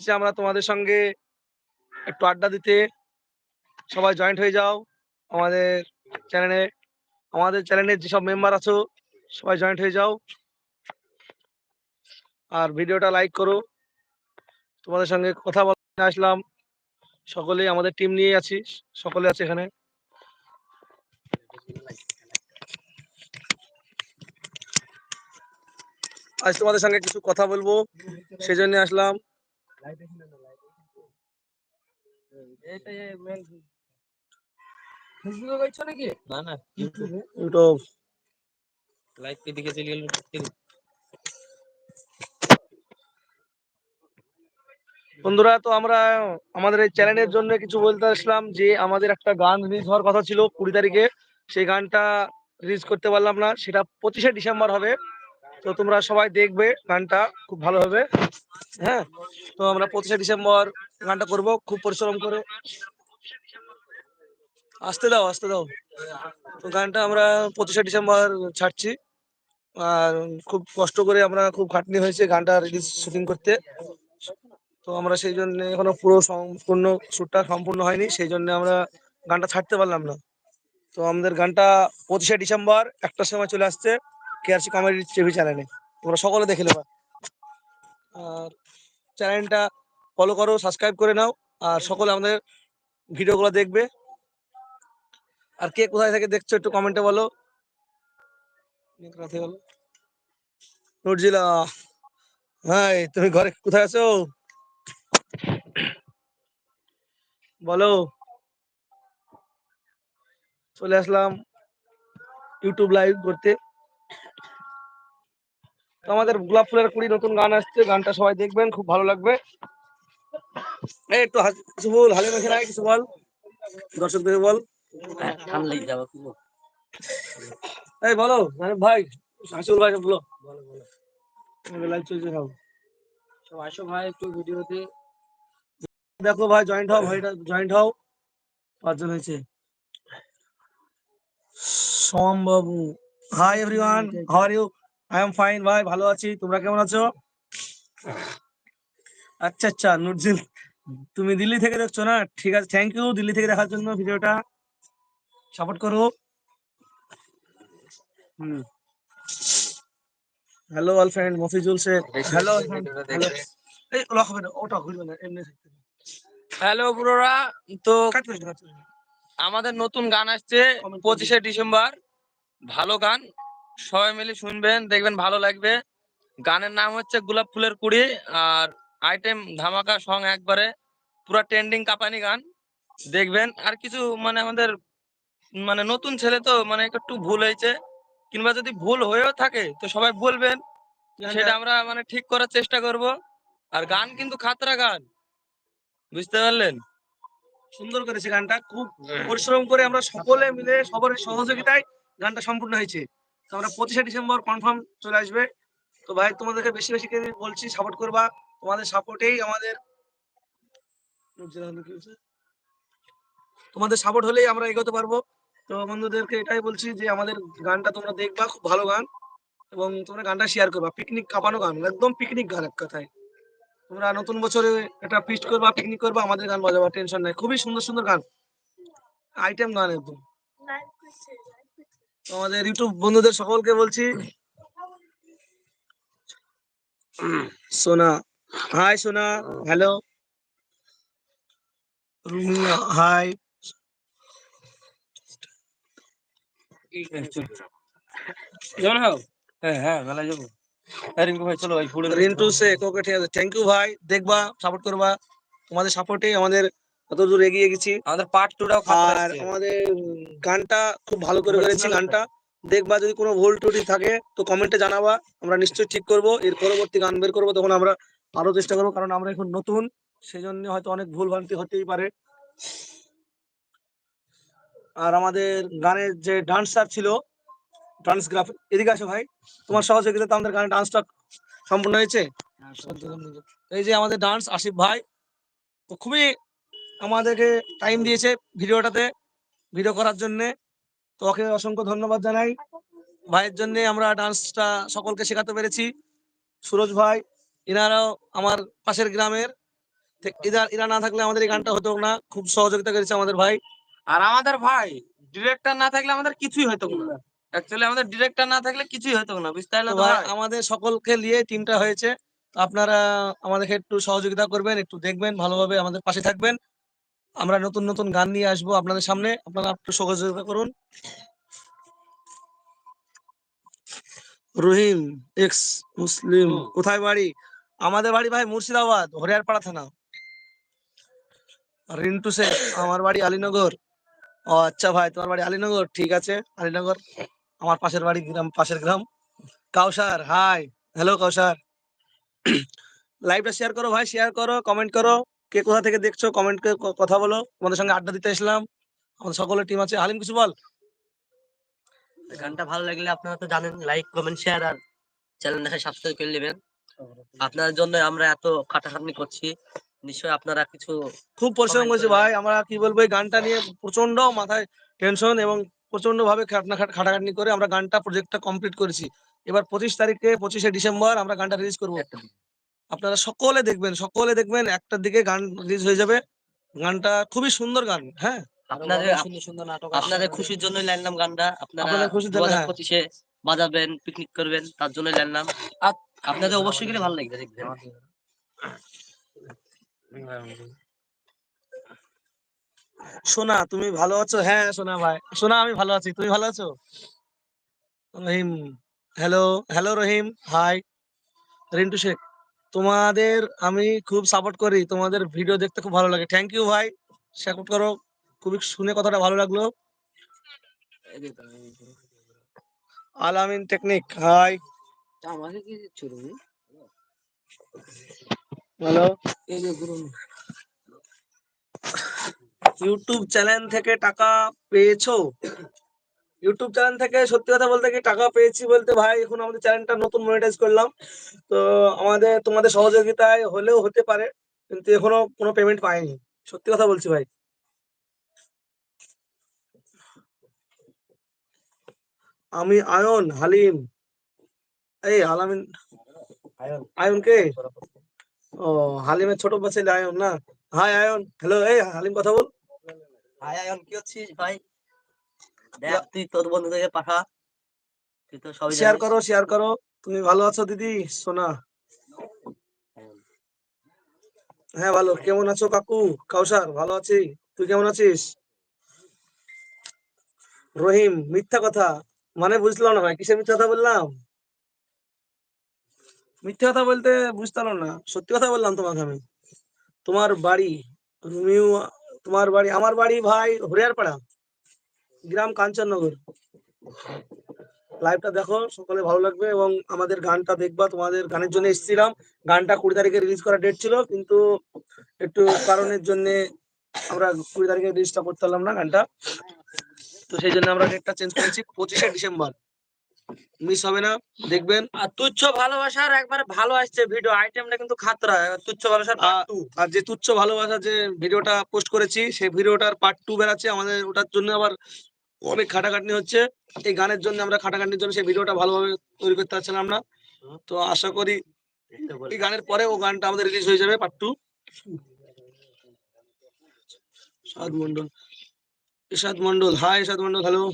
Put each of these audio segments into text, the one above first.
আমরা তোমাদের সঙ্গে একটু আড্ডা দিতে সবাই জয়েন্ট হয়ে যাও। আমাদের চ্যানেলে আমাদের চ্যানেলের যেসব মেম্বার আছো, সবাই জয়েন্ট হয়ে যাও। আর ভিডিওটা লাইক করো। তোমাদের সঙ্গে কথা বলতে আসলাম। সকলেই আমাদের টিম নিয়ে আছি। সকলে আছে এখানে। আজ তোমাদের সঙ্গে কিছু কথা বলব। সেই জন্য আসলাম। না না ইউটিউব লাইভ দিকে চলে গেল বন্ধুরা তো আমরা আমাদের এই চ্যানেলের জন্য কিছু বলতে আসলাম যে আমাদের একটা গান রিলিজ হওয়ার কথা ছিল কুড়ি তারিখে। সেই গানটা রিলিজ করতে পারলাম না সেটা পঁচিশে ডিসেম্বর হবে। তো তোমরা সবাই দেখবে গানটা, খুব ভালো হবে। হ্যাঁ? তো আমরা পঁচিশে ডিসেম্বর গানটা করব, খুব পরিশ্রম করে। আসতে দাও আসতে দাও। তো গানটা আমরা পঁচিশে ডিসেম্বর ছাড়ছি। আর খুব কষ্ট করে আমরা খুব খাটনি হয়েছে গানটা রিলিজ শুটিং করতে। তো আমরা সেই জন্য এখনও পুরো সম্পূর্ণ শ্যুটটা সম্পূর্ণ হয়নি, সেই জন্য আমরা গানটা ছাড়তে পারলাম না। তো আমাদের গানটা পঁচিশে ডিসেম্বর একটার সময় চলে আসছে। কেআরসি কমেডি টিভি চ্যানেলে। তোমরা সকলে দেখে নেবা। আর চ্যানেলটা ফলো করো সাবস্ক্রাইব করে নাও, আর সকলে আমাদের ভিডিওগুলো দেখবে। আর কে কোথায় থেকে দেখছ একটু কমেন্টে বলো। নুরজিলা হাই, তুমি ঘরে কোথায় আছো? বলো। চলে আসলাম ইউটিউব লাইভ করতে। তো আমাদের গোলাপ ফুলের কুড়ি নতুন গান আসছে গানটা সবাই দেখবেন খুব ভালো লাগবে। এই একটু কিছু বল হালে মেখে নাই কিছু বল? দর্শকদের বল। ঠান্ডা যাব এই বলো ভাই হাসিবুল ভাই বলো। লাইভ চলছে সব। সব আসো ভাই একটু ভিডিওতে। দেখো ভাই জয়েন্ট হও ভাইটা জয়েন্ট হও। পাঁচজন হয়েছে। সোম বাবু। Hi everyone how are you I am fine ভাই ভালো আছি। তোমরা কেমন আছো? আচ্ছা আচ্ছা নুরজিল তুমি দিল্লি থেকে দেখছ না? ঠিক আছে থ্যাংক ইউ দিল্লি থেকে দেখার জন্য ভিডিওটা সাপোর্ট করো। হুম। Hello all friend Mofizul Sheikh. Hello এই লক হবে না ওটা ঘুরবে না এমনি থাকতে হ্যালো ব্রোরা তো। আমাদের নতুন গান আসছে পঁচিশে ডিসেম্বর। ভালো গান। সবাই মিলে শুনবেন দেখবেন ভালো লাগবে। গানের নাম হচ্ছে গোলাপ ফুলের কুড়ি আর আইটেম ধামাকা সং একবারে। পুরা ট্রেন্ডিং কাপানি গান দেখবেন। আর কিছু মানে আমাদের মানে নতুন ছেলে তো মানে একটু ভুল হয়েছে কিংবা যদি ভুল হয়েও থাকে তো সবাই বলবেন সেটা আমরা মানে ঠিক করার চেষ্টা করব। আর গান কিন্তু খাতরা গান বুঝতে পারলেন? সুন্দর করেছে গানটা। খুব পরিশ্রম করে আমরা সকলে মিলে সবার সহযোগিতায় গানটা সম্পূর্ণ হয়েছে। তো আমরা পঁচিশে ডিসেম্বর কনফার্ম চলে আসবে। তো ভাই, তোমাদেরকে বেশি বেশি করে বলছি সাপোর্ট করবা। তোমাদের সাপোর্টেই আমাদের তোমাদের সাপোর্ট হলেই আমরা এগোতে পারব। তো বন্ধুদেরকে এটাই বলছি যে, আমাদের গানটা তোমরা দেখবা, খুব ভালো গান। এবং তোমরা গানটা শেয়ার করবা। পিকনিক কাঁপানো গান, একদম পিকনিক গান এক কথায়। তোমরা নতুন বছরে একটা ফিস্ট করবা পিকনিক করবা, আমাদের গান বাজাবা টেনশন নাই। খুবই সুন্দর সুন্দর গান। আইটেম গান একদম। আমাদের ইউটিউব বন্ধুদের সকলকে বলছি। সোনা। হাই সোনা। হ্যালো হাই হোক হ্যাঁ হ্যাঁ যাব। হ্যাঁ রিঙ্কু ভাই চলো ভাই রিন্টু শেখ ওকে ঠিক আছে থ্যাংক ইউ ভাই। দেখবা সাপোর্ট করবা। তোমাদের সাপোর্টে আমাদের কত দূর এগিয়ে গেছি। আমাদের পার্ট টুটাও আর আমাদের গানটা খুব ভালো করে করেছি গানটা। দেখবা যদি কোনো ভুল ত্রুটি থাকে তো কমেন্টে জানাবা। আমরা নিশ্চয়ই ঠিক করব। এর পরবর্তী গান বের করব তখন আমরা আরও চেষ্টা করব কারণ আমরা এখন নতুন। সেই জন্য হয়তো অনেক ভুল ভ্রান্তি হতেই পারে। আর আমাদের গানের যে ডান্সার ছিল ডান্স গ্রাফ এদিকে আসো ভাই। তোমার সহযোগিতাতে আমাদের গানের ডান্সটা সম্পূর্ণ হয়েছে। এই যে আমাদের ডান্স আসিফ ভাই তো খুবই আমাদেরকে টাইম দিয়েছে ভিডিওটাতে ভিডিও করার জন্য। তো ওকে অসংখ্য ধন্যবাদ জানাই। ভাইয়ের জন্য আমরা ডান্সটা সকলকে শেখাতে পেরেছি। সুরজ ভাই এনারাও আমার পাশের গ্রামের। এরা না থাকলে আমাদের এই গানটা হতো না। খুব সহযোগিতা করেছে আমাদের ভাই। আর আমাদের ভাই ডিরেক্টর না থাকলে আমাদের কিছুই হতো না। অ্যাকচুয়ালি আমাদের ডিরেক্টর না থাকলে কিছুই হতো না বুঝতে ভাই আমাদের সকলকে নিয়ে টিমটা হয়েছে। আপনারা আমাদেরকে একটু সহযোগিতা করবেন একটু দেখবেন ভালোভাবে আমাদের পাশে থাকবেন। আমরা নতুন নতুন গান নিয়ে আসব আপনাদের সামনে। আপনারা একটু সহযোগিতা করুন। রহিম এক্স মুসলিম কোথায় বাড়ি? আমাদের বাড়ি ভাই মুর্শিদাবাদ হরিয়ারপাড়া থানা। রিন্টু শেখ আমার বাড়ি আলীনগর। ও আচ্ছা ভাই তোমার বাড়ি আলীনগর? ঠিক আছে আলীনগর। আমার পাশের বাড়ি গ্রাম পাশের গ্রাম। কাউসার হাই হ্যালো কাউসার। লাইভটা শেয়ার করো ভাই শেয়ার করো কমেন্ট করো। কে কোথা থেকে দেখছ কমেন্ট কথা বলো। তোমাদের সঙ্গে আড্ডা দিতে এসলাম আমাদের সকলের টিম আছে। হালিম কিছু বল? গানটা ভালো লাগলে আপনারা তো জানেন লাইক কমেন্ট শেয়ার আর চ্যানেল দেখে সাবস্ক্রাইব করে নেবেন। আপনার জন্য আমরা এত খাটাখাটনি করছি। নিশ্চয়ই আপনারা কিছু খুব পরিশ্রম করেছে ভাই। আমরা কি বলব এই গানটা নিয়ে প্রচণ্ড মাথায় টেনশন এবং প্রচণ্ড ভাবে খাটনা খাট- খাটাখাটনি করে আমরা গানটা প্রজেক্টটা কমপ্লিট করেছি। এবার পঁচিশ তারিখে পঁচিশে ডিসেম্বর আমরা গানটা রিলিজ করব। আপনারা সকলে দেখবেন সকলে দেখবেন একটার দিকে গান রিলিজ হয়ে যাবে। গানটা খুবই সুন্দর গান হ্যাঁ? আপনাদের আপনাদের খুশির জন্য লাইনলাম গানটা। আপনারা খুশির জন্য, হ্যাঁ। পঁচিশে বাজাবেন পিকনিক করবেন তার জন্য লাইনলাম আর আপনাদের অবশ্যই গেলে ভালো লাগবে দেখবেন। সোনা তুমি ভালো আছো? হ্যাঁ সোনা ভাই। সোনা আমি ভালো আছি। তুমি ভালো আছো? Rahim hello hello Rahim hi Rintu Sheikh. তোমাদের আমি খুব সাপোর্ট করি। তোমাদের ভিডিও দেখতে খুব ভালো লাগে। থ্যাংক ইউ ভাই। সাপোর্ট করো। খুবই শুনে কথাটা ভালো লাগল। Alamin technique hi hello YouTube channel থেকে টাকা পেয়েছ? ইউটিউব চ্যানেল থেকে সত্যি কথা বলতে কি টাকা পেয়েছি বলতে ভাই, এখন আমাদের চ্যানেলটা নতুন মনিটাইজ করলাম। তো আমাদের, তোমাদের সহযোগিতায় হলেও হতে পারে, কিন্তু এখনও কোনো পেমেন্ট পাইনি। সত্যি কথা বলছি ভাই। আমি আয়ন, হালিম। এই, আলামিন, আয়ন কে? ও, হালিমের ছোট ছেলে আয়ন না? High ion. হ্যালো এই, হালিম, কথা বল। হাই আয়ন, কি হচ্ছিস ভাই? দেখ তুই তোর বন্ধুদেরকে পাঠা। তুই তো সবই শেয়ার করো শেয়ার করো। তুমি ভালো আছো দিদি? সোনা? হ্যাঁ। ভালো। কেমন আছো কাকু? কাউসার ভালো আছি। তুই কেমন আছিস? রহিম মিথ্যা কথা। মানে বুঝলাম না ভাই কিসের মিথ্যা কথা বললাম? মিথ্যা কথা বলতে বুঝতে পারলাম না। সত্যি কথা বললাম তোমাকে আমি। তোমার বাড়ি রুমিও তোমার বাড়ি আমার বাড়ি ভাই হরিয়ারপাড়া। গ্রাম কাঞ্চননগর। লাইভটা দেখো সকলে ভালো লাগবে এবং আমাদের গানটা দেখবা তোমাদের গানের জন্য এসেছিলাম। গানটা কুড়ি তারিখে রিলিজ করার ডেট ছিল কিন্তু একটু কারণের জন্য আমরা কুড়ি তারিখে রিলিজটা করতে পারলাম না গানটা। তো সেই জন্য আমরা ডেটটা চেঞ্জ করেছি পঁচিশে ডিসেম্বর। মিস হবে না দেখবেন। আর তুচ্ছ ভালোবাসার একবার ভালো আসছে ভিডিও আইটেমটা কিন্তু খাতরা তুচ্ছ ভালোবাসার আর যে তুচ্ছ ভালোবাসা যে ভিডিওটা পোস্ট করেছি সেই ভিডিওটার পার্ট টু বেরাচ্ছে আমাদের ওটার জন্য আবার অনেক খাটাখাটনি হচ্ছে। এই গানের জন্য আমরা খাটাখাটনির জন্য সেই ভিডিওটা ভালোভাবে তৈরি করতে পারছিলাম না তো আশা করি এই গানের পরে ও গানটা আমাদের রিলিজ হয়ে যাবে part two Saad Mondal Ishad Mondal hi Ishad Mondal hello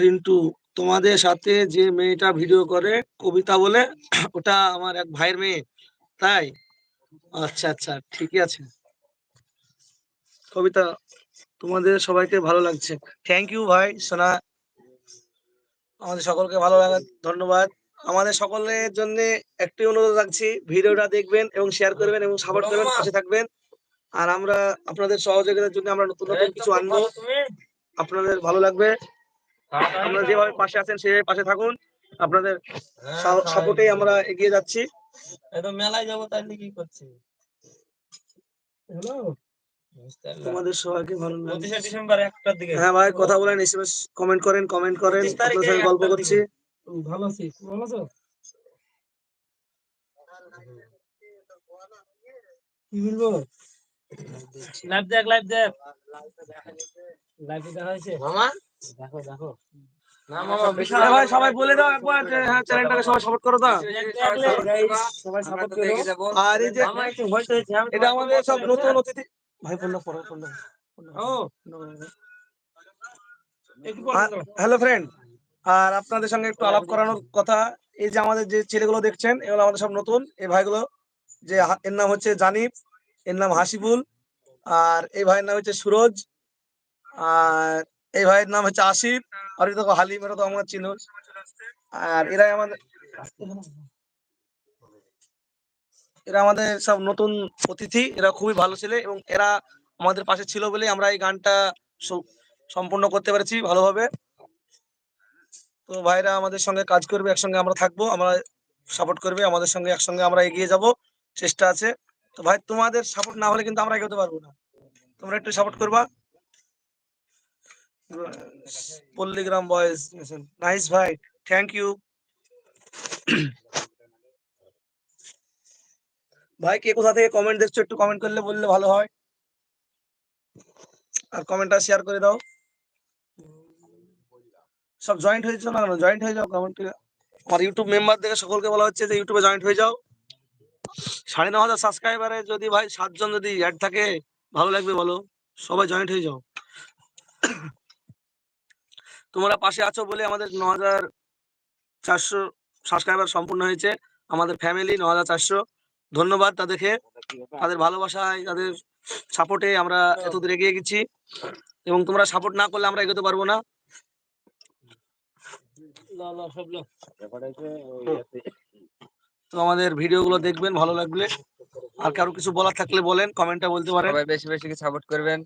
Rintu, তোমাদের সাথে যে মেয়েটা ভিডিও করে, কবিতা বলে, ওটা আমার এক ভাইয়ের মেয়ে, তাই? আচ্ছা আচ্ছা ঠিকই আছে। কবিতা তোমাদের সবাইকে ভালো লাগছে। থ্যাংক ইউ ভাই, সোনা। আমাদের সকলকে ভালো লাগার ধন্যবাদ। আমাদের সকলের জন্য একটি অনুরোধ রাখছি, ভিডিওটা দেখবেন এবং শেয়ার করবেন এবং সাপোর্ট করবেন, পাশে থাকবেন। আর আমরা আপনাদের সহযোগিতার জন্য আমরা নতুন নতুন কিছু আনব। আপনাদের ভালো লাগবে। আপনারা যেভাবে পাশে আছেন, সেভাবে পাশে থাকুন। আপনাদের সাপোর্টে আমরা এগিয়ে যাচ্ছি। মেলায় যাব তাহলে কি করছি? তোমাদের সবাইকে ভালো ডিসেম্বর দিকে। হ্যাঁ ভাই কথা বলেন এসএমএস কমেন্ট করেন কমেন্ট করেন আপনাদের সঙ্গে গল্প করছি। ভালো আছি ভালো আছো? কি বলব? লাইভ দেখ লাইভ দেখ। লাইভ দেখা হয়েছে। মামা? দেখো দেখো। না মামা বিশাল আরে ভাই সবাই বলে দাও একবার হ্যাঁ চ্যানেলটাকে সবাই সাপোর্ট করো তো সবাই সাপোর্ট করো। আর এই যে এটা আমাদের সব নতুন অতিথি ভাই ফোনটা পড়ো ফোনটা হ্যালো ফ্রেন্ড আর আপনাদের সঙ্গে একটু আলাপ করানোর কথা এই যে আমাদের যে ছেলেগুলো দেখছেন এগুলো আমাদের সব নতুন এই ভাইগুলো যে এর নাম হচ্ছে জানিব এর নাম হাসিবুল আর এই ভাইয়ের নাম হচ্ছে সুরজ আর এই ভাইয়ের নাম হচ্ছে আসিফ আর এই দেখো হালিম এরা তো আমার চিনো আর এরাই আমাদের এরা আমাদের সব নতুন অতিথি, এরা খুবই ভালো ছেলে এবং এরা আমাদের পাশে ছিল বলে আমরা এই গানটা সম্পূর্ণ করতে পেরেছি ভালোভাবে। তো ভাইরা আমাদের সঙ্গে কাজ করবে, একসঙ্গে আমরা থাকব, আমরা সাপোর্ট করবে, আমাদের সঙ্গে একসঙ্গে আমরা এগিয়ে যাব, চেষ্টা আছে। তো ভাই, তোমাদের সাপোর্ট না হলে কিন্তু আমরা এগোতে পারব না। তোমরা একটু সাপোর্ট করবা। পল্লীগ্রাম বয়েজ নাইস ভাই থ্যাংক ইউ ভাই, কে কোথা থেকে কমেন্ট দেখছ একটু কমেন্ট করলে বললে ভালো হয়। আর কমেন্টটা শেয়ার করে দাও। সব জয়েন্ট হয়েছে না জয়েন্ট হয়ে যাও কমেন্ট আমার ইউটিউব মেম্বার থেকে সকলকে বলা হচ্ছে যে ইউটিউবে জয়েন্ট হয়ে যাও। সাড়ে ন হাজার সাবস্ক্রাইবারে যদি ভাই সাতজন যদি অ্যাড থাকে, ভালো লাগবে বলো। সবাই জয়েন্ট হয়ে যাও। তোমরা পাশে আছো বলে আমাদের ন হাজার চারশো সাবস্ক্রাইবার সম্পূর্ণ হয়েছে। আমাদের ফ্যামিলি ন হাজার চারশো। ধন্যবাদ তাদেরকে। তাদের ভালোবাসায় তাদের সাপোর্টে আমরা এত দূর এগিয়ে গেছি এবং তোমরা সাপোর্ট না করলে আমরা এগোতে পারব না। তো আমাদের ভিডিও গুলো দেখবেন ভালো লাগলে। আর কারও কিছু বলার থাকলে বলেন কমেন্টে বলতে পারেন। সবাই বেশি বেশি সাপোর্ট করবেন।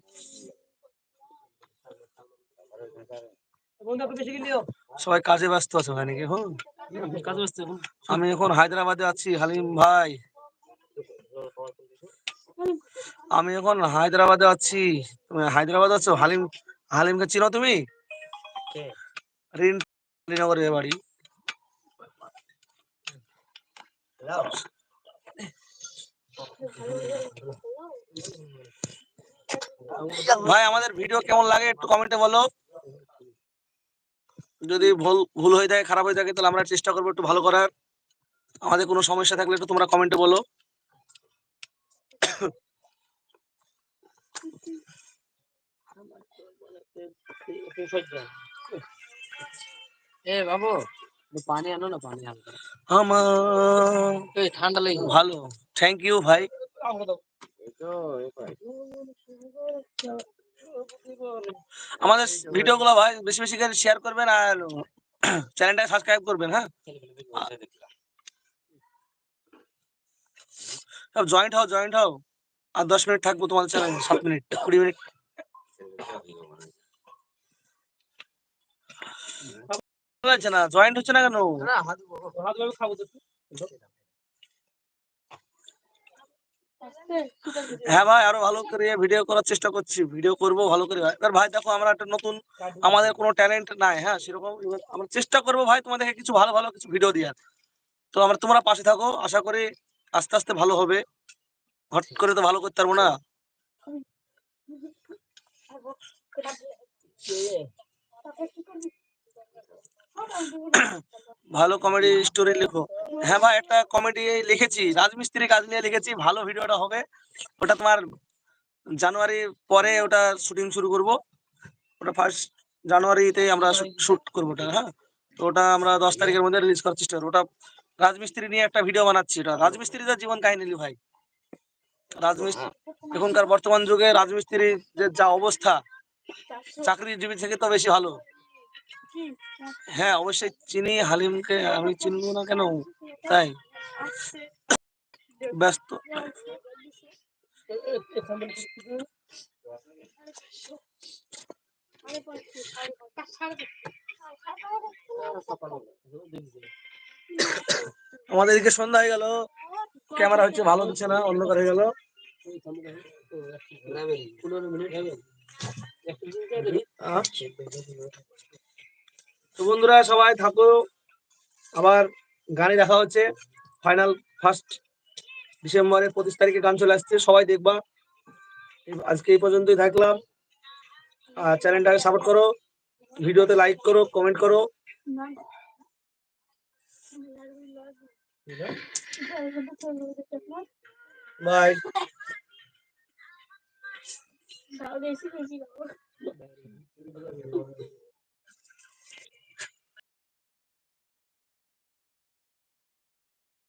সবাই কাজে ব্যস্ত আছে ভাই নাকি এখন। আমি এখন হায়দ্রাবাদে আছি হালিম ভাই। আমি এখন হায়দ্রাবাদে আছি তুমি হায়দ্রাবাদে আছো? হালিম হালিমকে চিনো তুমি? বাড়ি। ভাই আমাদের ভিডিও কেমন লাগে? একটু কমেন্টে বলো। যদি ভুল ভুল হয়ে থাকে খারাপ হয়ে থাকে তাহলে আমরা চেষ্টা করব একটু ভালো করার। আমাদের কোনো সমস্যা থাকলে একটু তোমরা কমেন্টে বলো। এ বাবু পানি আনো না পানি আনো আমার এই ঠান্ডা লেগে ভালো থ্যাংক ইউ ভাই আমাদের ভিডিও গুলো ভাই বেশি বেশি করে শেয়ার করবেন আর চ্যানেলটা সাবস্ক্রাইব করবেন হ্যাঁ সব জয়েন্ট হও জয়েন্ট হও আর দশ মিনিট থাকব তোমাদের চ্যানেল সাত মিনিট কুড়ি মিনিট ভালো লাগছে না জয়েন্ট হচ্ছে না কেন? হ্যাঁ ভাই আরও ভালো করে ভিডিও করার চেষ্টা করছি। ভিডিও করব ভালো করে। ভাই এবার ভাই দেখো আমরা একটা নতুন আমাদের কোনো ট্যালেন্ট নাই হ্যাঁ সেরকম। আমরা চেষ্টা করব ভাই তোমাদেরকে কিছু ভালো ভালো কিছু ভিডিও দেওয়ার। তো আমরা তোমরা পাশে থাকো আশা করি আস্তে আস্তে ভালো হবে। হট করে তো ভালো করতে পারব না। ভালো কমেডি স্টোরি লেখো। হ্যাঁ ভাই, একটা কমেডি লিখেছি রাজমিস্ত্রি কাজ নিয়ে লিখেছি, ভালো ভিডিওটা হবে। ওটা তোমার জানুয়ারি পরে ওটা শুটিং শুরু করব। ওটা ফার্স্ট জানুয়ারিতে আমরা শুট করব ওটা হ্যাঁ? তো ওটা আমরা দশ তারিখের মধ্যে রিলিজ করার চেষ্টা ওটা রাজমিস্ত্রি নিয়ে একটা ভিডিও বানাচ্ছি ওটা। রাজমিস্ত্রিদের জীবন কাহিনী ভাই। রাজমিস্ত্রি, এখনকার বর্তমান যুগে রাজমিস্ত্রির যে যা অবস্থা, চাকরিজীবী থেকে তো বেশি ভালো। হ্যাঁ অবশ্যই চিনি হালিমকে আমি চিনবো না কেন? তাই। ব্যস্ত। আমাদের এদিকে সন্ধ্যা হয়ে গেল। ক্যামেরা হচ্ছে ভালো দিচ্ছে না অন্ধকার হয়ে গেল। আহ, তো বন্ধুরা সবাই থাকো। আবার গানে দেখা হচ্ছে ফাইনাল ফার্স্ট ডিসেম্বরের পঁচিশ তারিখে গান চলে আসছে, সবাই দেখবা। আজকে এই পর্যন্তই থাকলাম। আর চ্যানেলটাকে সাপোর্ট করো, ভিডিওতে লাইক করো কমেন্ট করো। বাই বেশি বেশি